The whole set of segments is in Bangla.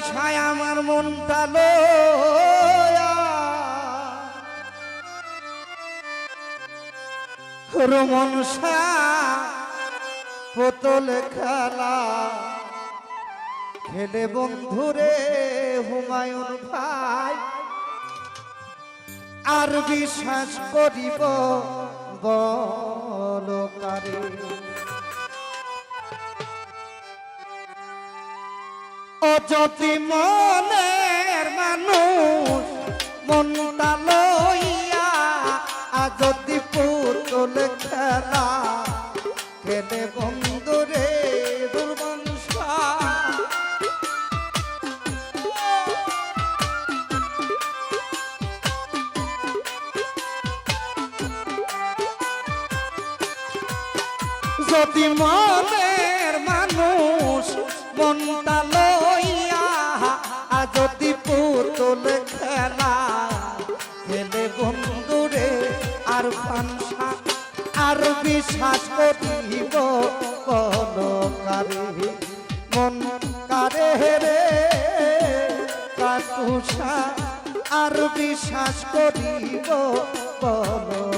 বিষয় আমার মনটা রমন পোতল খেলা। খেলে বন্ধুরে হুমায়ুন ভাই। আর বিশ্বাস করিব বলকারে যদি মনের মানুষ মনটা লইয়া যদি পুতুল খেলা খেলে দুর্বংশ। যদি মনের পুতুল খেলা। খেলে বন্ধুরে আর ফানসা, আর বিশ্বাস করিব কোন কারে। মন কারে রে কাকুষা আর বিশ্বাস করিব কোন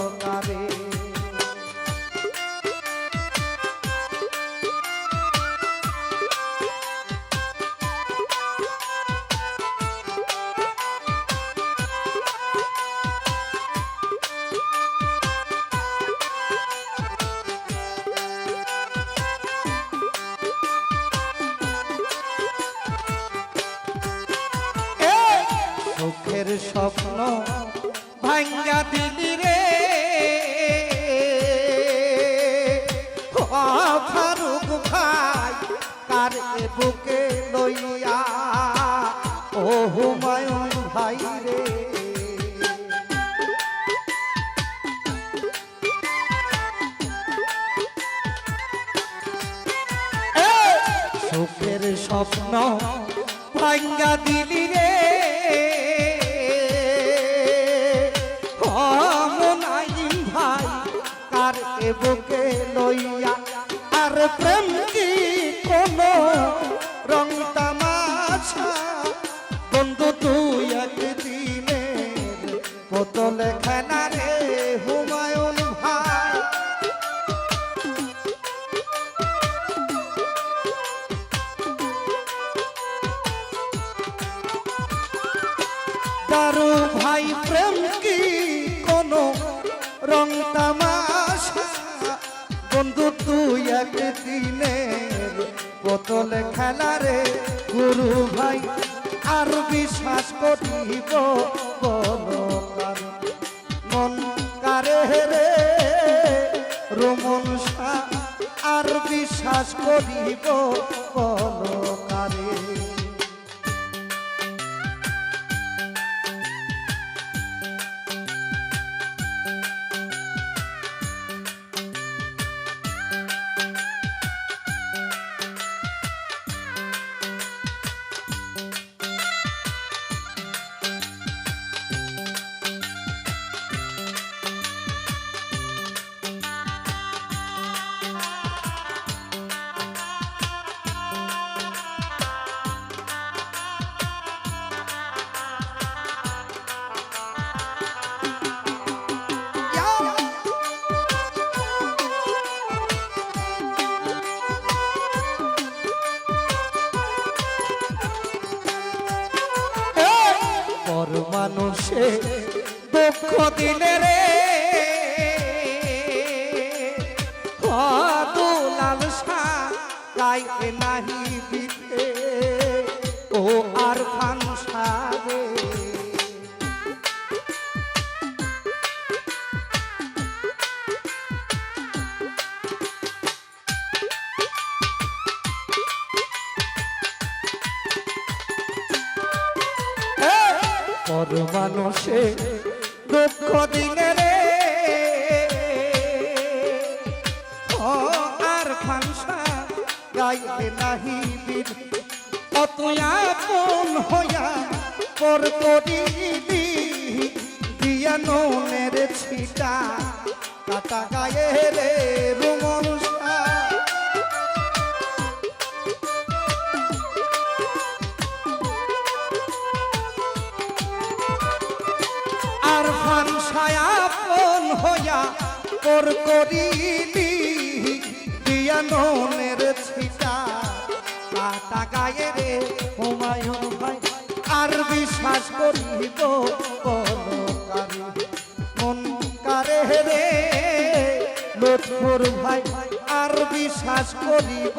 ফারুক ভাই কার বুকে লইয়া? ও হুমায়ুন ভাই রে। সুখের স্বপ্ন ভাঙ্গা দিলি রে। প্রেম কি কোন রং তামাশা? বন্ধু, তুই একদিনের বোতল খেলা রে হুমায়ুন ভাই। দারু ভাই, প্রেম কি কোন রং তামাশা? তুই একদিনের বোতলে খেলারে গুরু ভাই, আর বিশ্বাস করিব মন কারে রে, রমন আর বিশ্বাস করিব বলো মানুষে দুঃখ দিলে রে। দুলাল গাইতে নাহি দিতে। ও আর ফানসা রে পর মানুষে দুঃখ দিলে রে। ও, আর ফাংসা গাইতে নাহি বীর। অত আপন হইয়া পর করিলি দিয়া নের ছিটা। কাটা গায়ে রে। পর করিলি, দিয়া ননের ছিটা। কাটা গায়ে রে, হুমায়ুন ভাই আর বিশ্বাস করিব বলকারি মন কারে রে ভাই আর বিশ্বাস করিব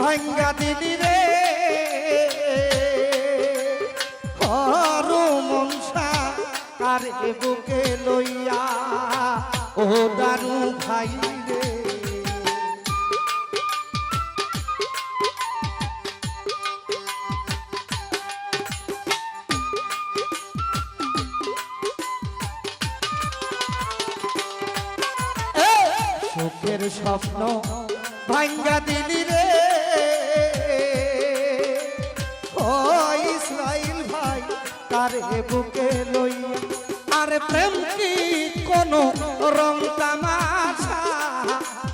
ভাঙ্গা দিলি রে। মনসা বুকে লইয়া ও দারু ভাই রে। সুখের স্বপ্ন ভাঙ্গা দিলি তার বুকে লইয়া। আর প্রেম কি কোন রং তামাশা?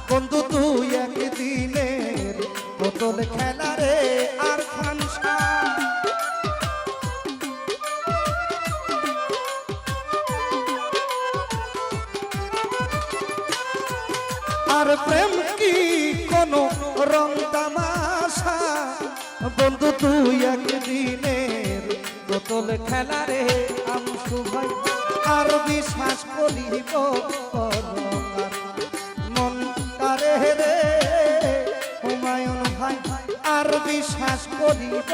বন্ধু, তুই একদিনের বোতল খেলা রে, আর আর প্রেম কি কোন রং তামাশা? বন্ধু, তুই একদিনের বোতল খেলা রে আমসু ভাই আর বিশ্বাস করিব। মন তারে রে, হুমায়ুন ভাই, আর বিশ্বাস করিব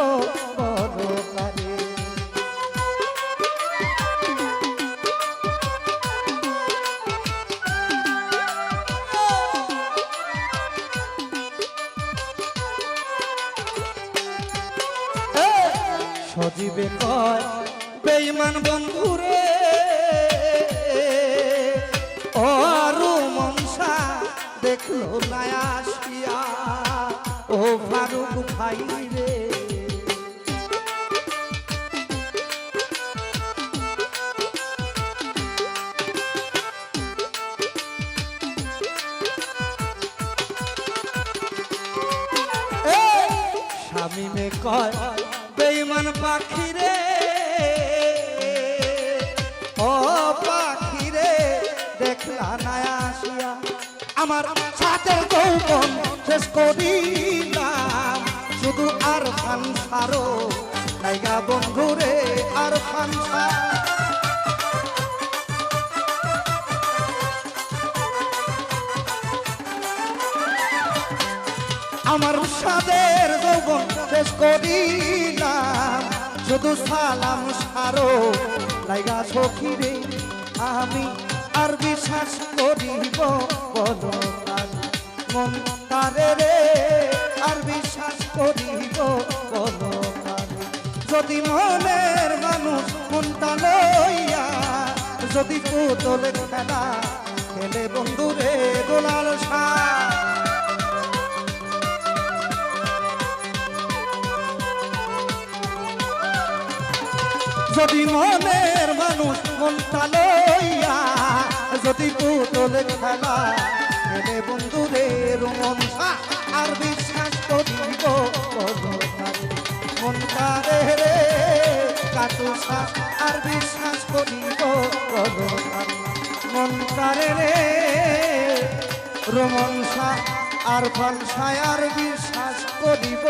সজীবে কয় বেইমান বন্ধুরে, ও আরু মনসা দেখল না আসিয়া, ও ফারুক ভাই রে। স্বামী মে কয় পাখি রে। ও পাখি রে, দেখলা আসিয়া। আমার সাথে শেষ করিলাম। শুধু আর সারো জায়গা বন্ধু রে আর ফান আমার সাদের যৌবন শেষ করিলাম শুধু সালাম সারো, লাইগা সখী রে, আমি আর বিশ্বাস করিব বলো মন রে, আর বিশ্বাস করিব বলো যদি মনের মানুষ মনটা লইয়া, যদি পুতলে খেলা খেলে বন্ধুরে দোলাল সা যদি মনের মানুষ মনটা লইয়া, যদি পুতল খেলা খেলে বন্ধুদের মনসা আর বিশ্বাস করিব মনটা রে রে কাটুসা আর বিশ্বাস করিব মনটা রে রে রোমনসা আর ফলসায় আর বিশ্বাস করিব